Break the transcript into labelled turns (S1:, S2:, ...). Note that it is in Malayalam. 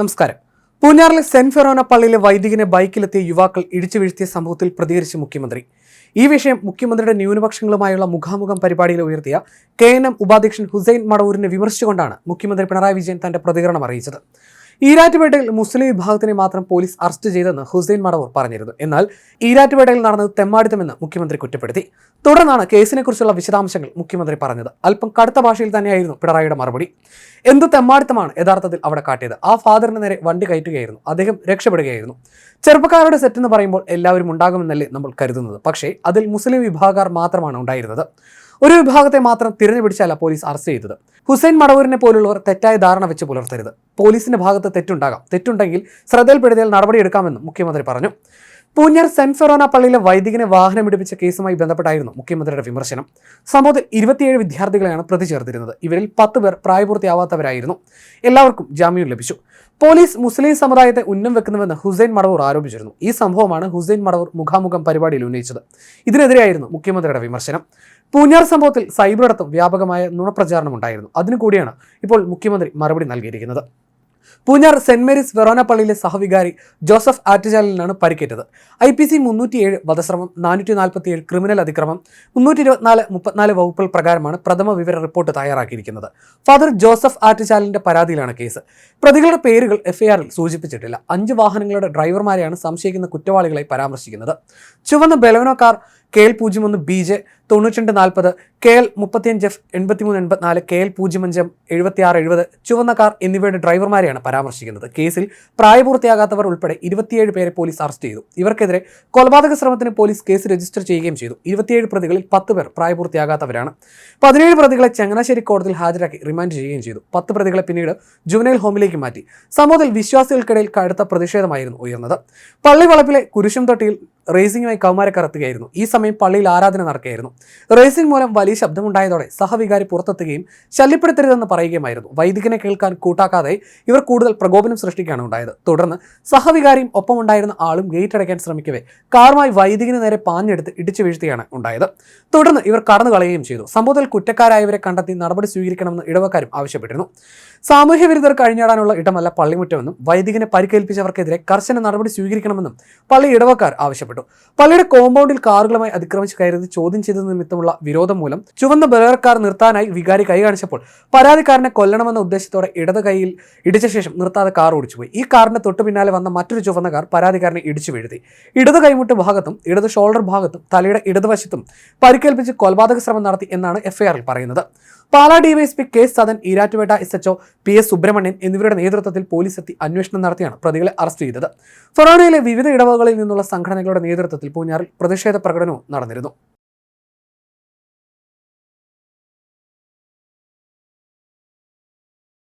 S1: നമസ്കാരം. പൂഞ്ഞാറിലെ സെന്റ് ഫെറോന പള്ളിയിലെ വൈദികനെ ബൈക്കിലെത്തിയ യുവാക്കൾ ഇടിച്ചു വീഴ്ത്തിയ സംഭവത്തിൽ പ്രതികരിച്ച് മുഖ്യമന്ത്രി. ഈ വിഷയം മുഖ്യമന്ത്രിയുടെ ന്യൂനപക്ഷങ്ങളുമായുള്ള മുഖാമുഖം പരിപാടിയിൽ ഉയർത്തിയ കെ എൻ എം ഉപാധ്യക്ഷൻ ഹുസൈൻ മടവൂരിനെ വിമർശിച്ചുകൊണ്ടാണ് മുഖ്യമന്ത്രി പിണറായി വിജയൻ തന്റെ പ്രതികരണം അറിയിച്ചത്. ഈരാറ്റുപേട്ടയിൽ മുസ്ലിം വിഭാഗത്തിനെ മാത്രം പോലീസ് അറസ്റ്റ് ചെയ്തെന്ന് ഹുസൈൻ മടവൂർ പറഞ്ഞിരുന്നു. എന്നാൽ ഈരാറ്റുപേട്ടയിൽ നടന്നത് തെമ്മാടിത്തമെന്ന് മുഖ്യമന്ത്രി കുറ്റപ്പെടുത്തി. തുടർന്നാണ് കേസിനെക്കുറിച്ചുള്ള വിശദാംശങ്ങൾ മുഖ്യമന്ത്രി പറഞ്ഞത്. അല്പം കടുത്ത ഭാഷയിൽ തന്നെയായിരുന്നു പിണറായിയുടെ മറുപടി. എന്ത് തെമ്മാടിത്തമാണ് യഥാർത്ഥത്തിൽ അവിടെ കാട്ടിയത്? ആ ഫാദറിന് നേരെ വണ്ടി കയറ്റുകയായിരുന്നു. അദ്ദേഹം രക്ഷപ്പെടുകയായിരുന്നു. ചെറുപ്പക്കാരുടെ സെറ്റ് എന്ന് പറയുമ്പോൾ എല്ലാവരും ഉണ്ടാകുമെന്നല്ലേ നമ്മൾ കരുതുന്നത്. പക്ഷേ അതിൽ മുസ്ലിം വിഭാഗക്കാർ മാത്രമാണ് ഉണ്ടായിരുന്നത്. ഒരു വിഭാഗത്തെ മാത്രം തിരഞ്ഞുപിടിച്ചല്ല പോലീസ് അറസ്റ്റ് ചെയ്തത്. ഹുസൈൻ മടവൂരിനെ പോലുള്ളവർ തെറ്റായ ധാരണ വെച്ച് പുലർത്തരുത്. പോലീസിന്റെ ഭാഗത്ത് തെറ്റുണ്ടാകാം. തെറ്റുണ്ടെങ്കിൽ ശ്രദ്ധയിൽപ്പെടുത്തിയാൽ നടപടിയെടുക്കാമെന്നും മുഖ്യമന്ത്രി പറഞ്ഞു. പൂഞ്ഞാർ സെന്റ് ഫെറോന പള്ളിയിലെ വൈദികനെ വാഹനം ഇടിപ്പിച്ച കേസുമായി ബന്ധപ്പെട്ടായിരുന്നു മുഖ്യമന്ത്രിയുടെ വിമർശനം. സംഭവത്തിൽ ഇരുപത്തിയേഴ് വിദ്യാർത്ഥികളെയാണ് പ്രതി ചേർത്തിരുന്നത്. ഇവരിൽ പത്ത് പേർ പ്രായപൂർത്തിയാവാത്തവരായിരുന്നു. എല്ലാവർക്കും ജാമ്യം ലഭിച്ചു. പോലീസ് മുസ്ലിം സമുദായത്തെ ഉന്നം വെക്കുന്നുവെന്ന് ഹുസൈൻ മടവൂർ ആരോപിച്ചിരുന്നു. ഈ സംഭവമാണ് ഹുസൈൻ മടവൂർ മുഖാമുഖം പരിപാടിയിൽ ഉന്നയിച്ചത്. ഇതിനെതിരെയായിരുന്നു മുഖ്യമന്ത്രിയുടെ വിമർശനം. പൂഞ്ഞാർ സംഭവത്തിൽ സൈബറടക്കം വ്യാപകമായ നുണപ്രചാരണം ഉണ്ടായിരുന്നു അതിനു കൂടിയാണ് ഇപ്പോൾ മുഖ്യമന്ത്രി മറുപടി നൽകിയിരിക്കുന്നത്. പൂഞ്ഞാർ സെന്റ് മേരീസ് വെറോന പള്ളിയിലെ സഹവികാരി ജോസഫ് ആറ്റുചാലിനാണ് പരിക്കേറ്റത്. ഐ പി സി മുന്നൂറ്റിയേഴ് വധശ്രമം നാനൂറ്റി നാൽപ്പത്തിയേഴ് ക്രിമിനൽ അതിക്രമം മുന്നൂറ്റി ഇരുപത്തിനാല് മുപ്പത്തിനാല് വകുപ്പുകൾ പ്രകാരമാണ് പ്രഥമ വിവര റിപ്പോർട്ട് തയ്യാറാക്കിയിരിക്കുന്നത്. ഫാദർ ജോസഫ് ആറ്റുചാലിന്റെ പരാതിയിലാണ് കേസ്. പ്രതികളുടെ പേരുകൾ എഫ്ഐആറിൽ സൂചിപ്പിച്ചിട്ടില്ല. അഞ്ച് വാഹനങ്ങളുടെ ഡ്രൈവർമാരെയാണ് സംശയിക്കുന്ന കുറ്റവാളികളെ പരാമർശിക്കുന്നത്. ചുവന്ന ബെലവനോ കാർ കെ എൽ പൂജ്യം ഒന്ന് ബി ജെ തൊണ്ണൂറ്റിരണ്ട് നാൽപ്പത് കെ എൽ മുപ്പത്തിയഞ്ച് എഫ് എൺപത്തിമൂന്ന് എൺപത്തിനാല് കെ എൽ പൂജ്യം അഞ്ച് എഴുപത്തിയാറ് എഴുപത് ചുവന്ന കാർ എന്നിവയുടെ ഡ്രൈവർമാരെയാണ് പരാമർശിക്കുന്നത്. കേസിൽ പ്രായപൂർത്തിയാകാത്തവർ ഉൾപ്പെടെ ഇരുപത്തിയേഴ് പേരെ പോലീസ് അറസ്റ്റ് ചെയ്തു. ഇവർക്കെതിരെ കൊലപാതക ശ്രമത്തിന് പോലീസ് കേസ് രജിസ്റ്റർ ചെയ്യുകയും ചെയ്തു. ഇരുപത്തിയേഴ് പ്രതികളിൽ പത്ത് പേർ പ്രായപൂർത്തിയാകാത്തവരാണ്. പതിനേഴ് പ്രതികളെ ചങ്ങനാശ്ശേരി കോടതിയിൽ ഹാജരാക്കി റിമാൻഡ് ചെയ്യുകയും ചെയ്തു. പത്ത് പ്രതികളെ പിന്നീട് ജുവനൈൽ ഹോമിലേക്ക് മാറ്റി. സംഭവത്തിൽ വിശ്വാസികൾക്കിടയിൽ കടുത്ത പ്രതിഷേധമായിരുന്നു ഉയർന്നത്. പള്ളിവളപ്പിലെ കുരിശും തൊട്ടിയിൽ റേസിംഗുമായി കൗമാര കറത്തുകയായിരുന്നു. ഈ സമയം പള്ളിയിൽ ആരാധന നടക്കുകയായിരുന്നു. റേസിംഗ് മൂലം വലിയ ശബ്ദമുണ്ടായതോടെ സഹവികാരി പുറത്തെത്തുകയും ശല്യപ്പെടുത്തരുതെന്ന് പറയുകയുമായിരുന്നു. വൈദികനെ കേൾക്കാൻ കൂട്ടാക്കാതെ ഇവർ കൂടുതൽ പ്രകോപനം സൃഷ്ടിക്കുകയാണ് ഉണ്ടായത്. തുടർന്ന് സഹവികാരിയും ഒപ്പമുണ്ടായിരുന്ന ആളും ഗേറ്റ് അടയ്ക്കാൻ ശ്രമിക്കവേ കാറുമായി വൈദികന് നേരെ പാഞ്ഞെടുത്ത് ഇടിച്ചു വീഴ്ത്തുകയാണ് ഉണ്ടായത്. തുടർന്ന് ഇവർ കടന്നു കളയുകയും ചെയ്തു. സംഭവത്തിൽ കുറ്റക്കാരായവരെ കണ്ടെത്തി നടപടി സ്വീകരിക്കണമെന്ന് ഇടവക്കാരും ആവശ്യപ്പെട്ടിരുന്നു. സാമൂഹ്യ വിരുദ്ധർ കഴിഞ്ഞാടാനുള്ള ഇടമല്ല പള്ളിമുറ്റമെന്നും വൈദികനെ പരിക്കേൽപ്പിച്ചവർക്കെതിരെ കർശന നടപടി സ്വീകരിക്കണമെന്നും പള്ളി ഇടവക്കാർ ആവശ്യപ്പെട്ടു. പള്ളിയുടെ കോമ്പൗണ്ടിൽ കാറുകളുമായി അതിക്രമിച്ച് കയറിയത് ചോദ്യം ചെയ്തത് നിമിത്തമുള്ള വിരോധം മൂലം ചുവന്ന ബലേർ നിർത്താനായി വികാരി കൈ കാണിച്ചപ്പോൾ പരാതിക്കാരനെ കൊല്ലണമെന്ന ഉദ്ദേശത്തോടെ ഇടത് കൈയിൽ ഇടിച്ച ശേഷം നിർത്താതെ കാർ ഓടിച്ചുപോയി. ഈ കാറിന്റെ തൊട്ടു പിന്നാലെ വന്ന മറ്റൊരു ചുവന്ന കാർ പരാതിക്കാരനെ ഇടിച്ചു വീഴ്ത്തി. ഇടത് കൈമുട്ട് ഭാഗത്തും ഇടത് ഷോൾഡർ ഭാഗത്തും തലയുടെ ഇടതുവശത്തും പരിക്കേൽപ്പിച്ച് കൊലപാതക ശ്രമം നടത്തി എന്നാണ് എഫ്ഐആറിൽ പറയുന്നത്. Pala DYSP K Sadan Erattupetta S HO P S Subramanian എന്നിവരുടെ നേതൃത്വത്തിൽ പോലീസ് എത്തി അന്വേഷണം നടത്തിയാണ് പ്രതികളെ അറസ്റ്റ് ചെയ്തത്. ഫൊറോണയിലെ വിവിധ ഇടവകളിൽ നിന്നുള്ള സംഘടനകളുടെ നേതൃത്വത്തിൽ പൂഞ്ഞാറിൽ പ്രതിഷേധ പ്രകടനവും നടന്നിരുന്നു